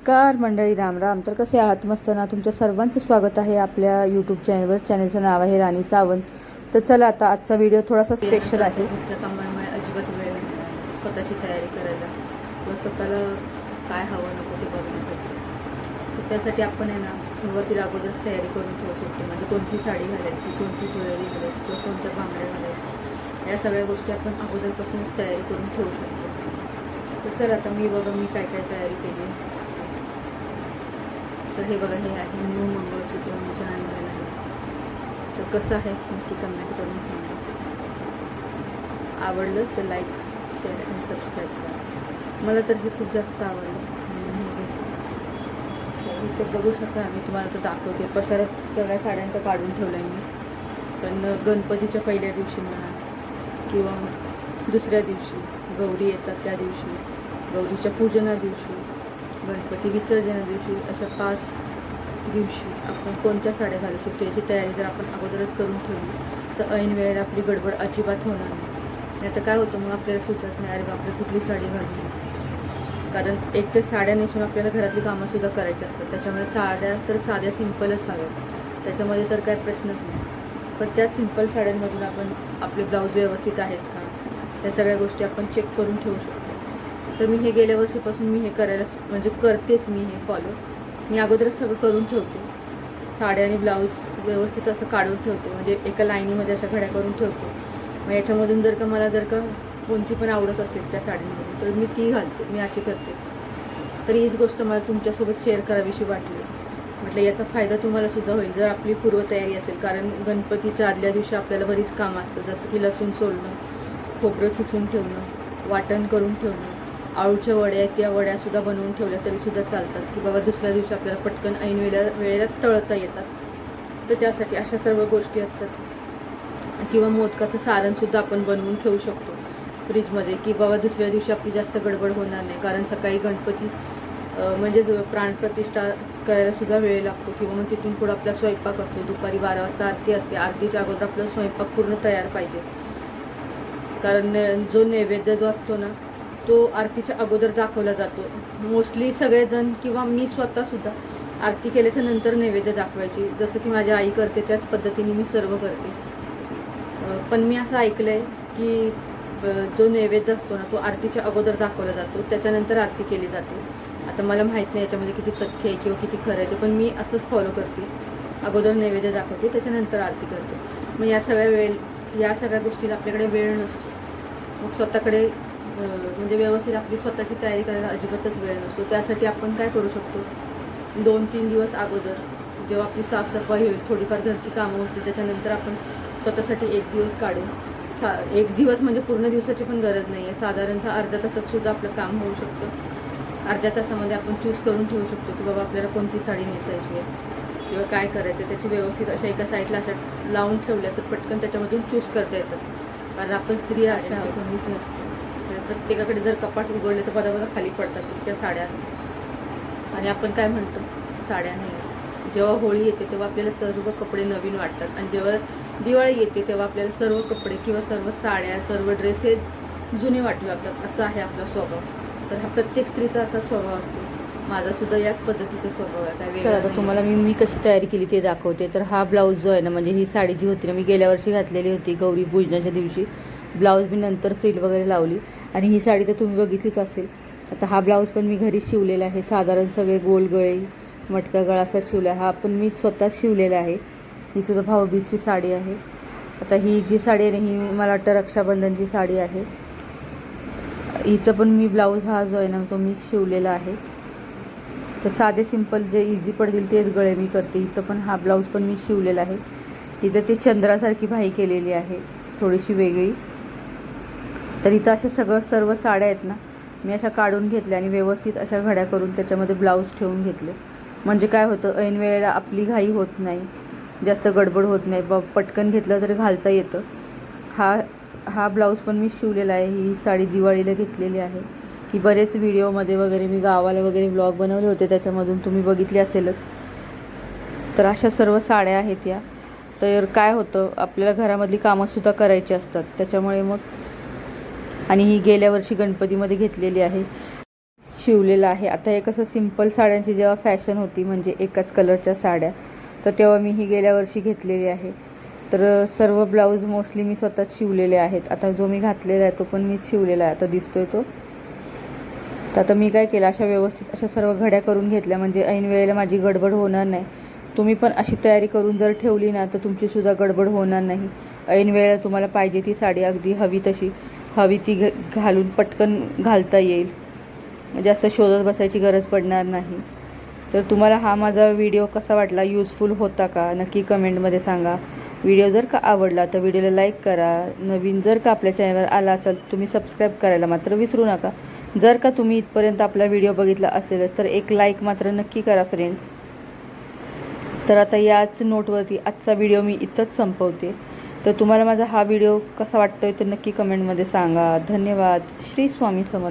नमस्कार मंडळी रामराम तर कसे आहात? मस्त ना? तुमच्या सर्वांचं स्वागत आहे आपल्या यूट्यूब चॅनलवर चॅनलचं नाव आहे राणी सावंत. तर चला आता आजचा व्हिडिओ थोडासा स्पेशल आहे. कामांमुळे अजिबात वेळ नाही स्वतःची तयारी करायला. किंवा स्वतःला काय हवं नको ते बघण्यासाठी. तर त्यासाठी आपण आहे ना सुरुवातीला अगोदरच तयारी करून ठेवू शकतो म्हणजे कोणती साडी घालायची कोणती ज्वेलरी घालायची किंवा कोणत्या बांगड्या घालायच्या. या सगळ्या गोष्टी आपण अगोदरपासूनच तयारी करून ठेवू शकतो. तर चल आता मी बघा मी काय काय तयारी केली तर हे बघा हे आहे न्यू मंगळसूत्र म्हणजे आणलेलं आहे तर कसं आहे? नक्की कमेंट करून सांगा. आवडलं तर लाईक शेअर आणि सबस्क्राईब करा. मला तर हे खूप जास्त आवडलं. हे घेतलं. तर बघू शकता मी तुम्हाला तर दाखवते. पसरत सगळ्या साड्यांचं काढून ठेवलं आहे मी. पण गणपतीच्या पहिल्या दिवशी म्हणा किंवा दुसऱ्या दिवशी गौरी येतात त्या दिवशी गौरीच्या पूजना दिवशी गणपती विसर्जना दिवशी अशा पाच दिवशी आपण कोणत्या साड्या घालू शकतो याची तयारी जर आपण अगोदरच करून ठेवली तर ऐन वेळेला आपली गडबड अजिबात होणार नाही. आता तर काय होतं मग आपल्याला सुचत नाही अरे बापरे कुठली साडी घालू? कारण एक तर साड्या नेसून आपल्याला घरातली कामंसुद्धा करायची असतात. त्याच्यामुळे साड्या तर साध्या सिंपलच हव्यात. त्याच्यामध्ये तर काय प्रश्नच नाही. पण त्याच सिंपल साड्यांमधून आपण आपले ब्लाऊज व्यवस्थित आहेत का? या सगळ्या गोष्टी आपण चेक करून ठेवू शकतो. तर मी हे गेल्या वर्षीपासून मी हे करायला म्हणजे करतेच मी हे फॉलो मी अगोदरच सगळं करून ठेवते. साड्या आणि ब्लाऊज व्यवस्थित असं काढून ठेवते. म्हणजे एका लाईनीमध्ये अशा घड्या करून ठेवते. मग याच्यामधून जर का मला जर का कोणती पण आवडत असेल त्या साडींमध्ये तर मी ती घालते. मी अशी करते. तर हीच गोष्ट मला तुमच्यासोबत शेअर करावीशी वाटली. म्हटलं याचा फायदा तुम्हाला सुद्धा होईल जर आपली पूर्वतयारी असेल. कारण गणपतीच्या आदल्या दिवशी आपल्याला बरीच कामं असतं जसं की लसूण सोलणं खोबरं खिसून ठेवणं वाटण करून ठेवणं. आळूच्या वड्या आहेत त्या वड्यासुद्धा बनवून ठेवल्या तरीसुद्धा चालतात. की बाबा दुसऱ्या दिवशी आपल्याला पटकन ऐन वेळेला वेळेला तळता येतात. तर त्यासाठी अशा सर्व गोष्टी असतात. किंवा मोदकाचं सारणसुद्धा आपण बनवून ठेवू शकतो फ्रीजमध्ये. की बाबा दुसऱ्या दिवशी आपली जास्त गडबड होणार नाही. कारण सकाळी गणपती म्हणजेच प्राणप्रतिष्ठा करायला सुद्धा वेळ लागतो. किंवा मग तिथून पुढं आपला स्वयंपाक असतो. दुपारी बारा वाजता आरती असते. आरतीच्या अगोदर आपला स्वयंपाक पूर्ण तयार पाहिजे. कारण जो नैवेद्य जो असतो ना तो आरतीच्या अगोदर दाखवला जातो. मोस्टली सगळेजण किंवा मी स्वतःसुद्धा आरती केल्याच्यानंतर नैवेद्य दाखवायची. जसं की माझी आई करते त्याच पद्धतीने मी सर्व करते. पण मी असं ऐकलं आहे की जो नैवेद्य असतो ना तो आरतीच्या अगोदर दाखवला जातो. त्याच्यानंतर आरती केली जाते. आता मला माहीत नाही याच्यामध्ये किती तथ्य आहे किंवा किती खरं आहे ते पण मी असंच फॉलो करते. अगोदर नैवेद्य दाखवते त्याच्यानंतर आरती करते. मग या सगळ्या वेळ या सगळ्या गोष्टीला आपल्याकडे वेळ नसतो. मग स्वतःकडे म्हणजे व्यवस्थित आपली स्वतःची तयारी करायला अजिबातच वेळ नसतो. त्यासाठी आपण काय करू शकतो? दोन तीन दिवस अगोदर जेव्हा आपली साफसफाई होईल थोडीफार घरची कामं होतील त्याच्यानंतर आपण स्वतःसाठी एक दिवस काढून सा एक दिवस म्हणजे पूर्ण दिवसाची पण गरज नाही आहे साधारणतः अर्ध्या तासात सुद्धा आपलं काम होऊ शकतं. अर्ध्या तासामध्ये आपण चूज करून ठेवू शकतो की बाबा आपल्याला कोणती साडी नेसायची आहे किंवा काय करायचं त्याची व्यवस्थित अशा एका साईडला अशा लावून ठेवल्या तर पटकन त्याच्यामधून चूज करता येतात कारण आपण स्त्रिया अशा कोणीच नसतो. प्रत्येकाकडे जर कपाट उघडले तर पदापदा खाली पडतात इतक्या साड्या असतात. आणि आपण काय म्हणतो? साड्या नाही. जेव्हा होळी येते तेव्हा आपल्याला सर्व कपडे नवीन वाटतात. आणि जेव्हा दिवाळी येते तेव्हा आपल्याला सर्व कपडे किंवा सर्व साड्या सर्व ड्रेसेस जुने वाटू लागतात. असा आहे आपला स्वभाव. तर हा प्रत्येक स्त्रीचा असा स्वभाव असतो. माझा सुद्धा याच पद्धतीचा स्वभाव आहे. काय चला आता. तुम्हाला मी मी कशी तयारी केली ते दाखवते. तर हा ब्लाऊज जो आहे ना म्हणजे ही साडी जी होती ना मी गेल्या वर्षी घातलेली होती गौरी पूजनाच्या दिवशी. ब्लाऊज मी नंतर फ्रिल वगैरे लावली. आणि ही साडी तर तुम्ही बघितलीच असेल. आता हा ब्लाऊज पण मी घरी शिवलेला आहे. साधारण सगळे गोल गळे मटका गळा असा शिवला. हा पण मी स्वतः शिवलेला आहे. ही सुद्धा भाऊबीजची साडी आहे. आता ही जी साडी आहे ना ही मला वाटतं रक्षाबंधनची साडी आहे. हिचं पण मी ब्लाऊज हा जो आहे ना तो मी शिवलेला आहे. तर साधे सिंपल जे इझी पडतील तेच गळे मी करते. इथं पण हा ब्लाऊज पण मी शिवलेला आहे. इथं ती चंद्रासारखी भाई केलेली आहे. थोडीशी वेगळी. तर इथं अशा सगळं सर्व साड्या आहेत ना मी अशा काढून घेतल्या आणि व्यवस्थित अशा घड्या करून त्याच्यामध्ये ब्लाऊज ठेवून घेतले. म्हणजे काय होतं ऐन वेळेला आपली घाई होत नाही जास्त गडबड होत नाही. ब पटकन घेतलं तरी घालता येतं. हा हा ब्लाऊज पण मी शिवलेला आहे. ही साडी दिवाळीला घेतलेली आहे. की बरेच व्हिडिओमध्ये वगैरे मी गावाला वगैरे ब्लॉग बनवले होते त्याच्यामधून तुम्ही बघितले असेलच. तर अशा सर्व साड्या आहेत या. तर काय होतं आपल्याला घरामधली कामंसुद्धा करायची असतात. त्याच्यामुळे मग आणि ही गेल्या वर्षी गणपतीमध्ये घेतलेली आहे. शिवलेलं आहे. आता हे कसं सिंपल साड्यांची जेव्हा फॅशन होती म्हणजे एकाच कलरच्या साड्या तर तेव्हा मी ही गेल्या वर्षी घेतलेली आहे. तर सर्व ब्लाऊज मोस्टली मी स्वतःच शिवलेले आहेत. आता जो मी घातलेला आहे तो पण मीच शिवलेला आहे. आता दिसतोय तो. तर आता मी काय केलं अशा व्यवस्थित अशा सर्व घड्या करून घेतल्या. म्हणजे ऐन वेळेला माझी गडबड होणार नाही. तुम्ही पण अशी तयारी करून जर ठेवली ना तर तुमचीसुद्धा गडबड होणार नाही. ऐन वेळेला तुम्हाला पाहिजे ती साडी अगदी हवी तशी. हवी ती घ घालून पटकन घालता येईल. म्हणजे जास्त शोधत बसायची गरज पडणार नाही. तर तुम्हाला हा माझा व्हिडिओ कसा वाटला? यूजफुल होता का? नक्की कमेंटमध्ये सांगा. व्हिडिओ जर का आवडला तर व्हिडिओला लाईक करा. नवीन जर का आपल्या चॅनलवर आला असाल तुम्ही सबस्क्राईब करायला मात्र विसरू नका. जर का तुम्ही इथपर्यंत आपला व्हिडिओ बघितला असेलच तर एक लाईक मात्र नक्की करा फ्रेंड्स तर आता याच नोटवरती आजचा व्हिडिओ मी इथंच संपवते. तर तुम्हाला माझा हा व्हिडिओ कसा वाटतोय ते नक्की कमेंटमध्ये सांगा. धन्यवाद. श्री स्वामी समर्थ.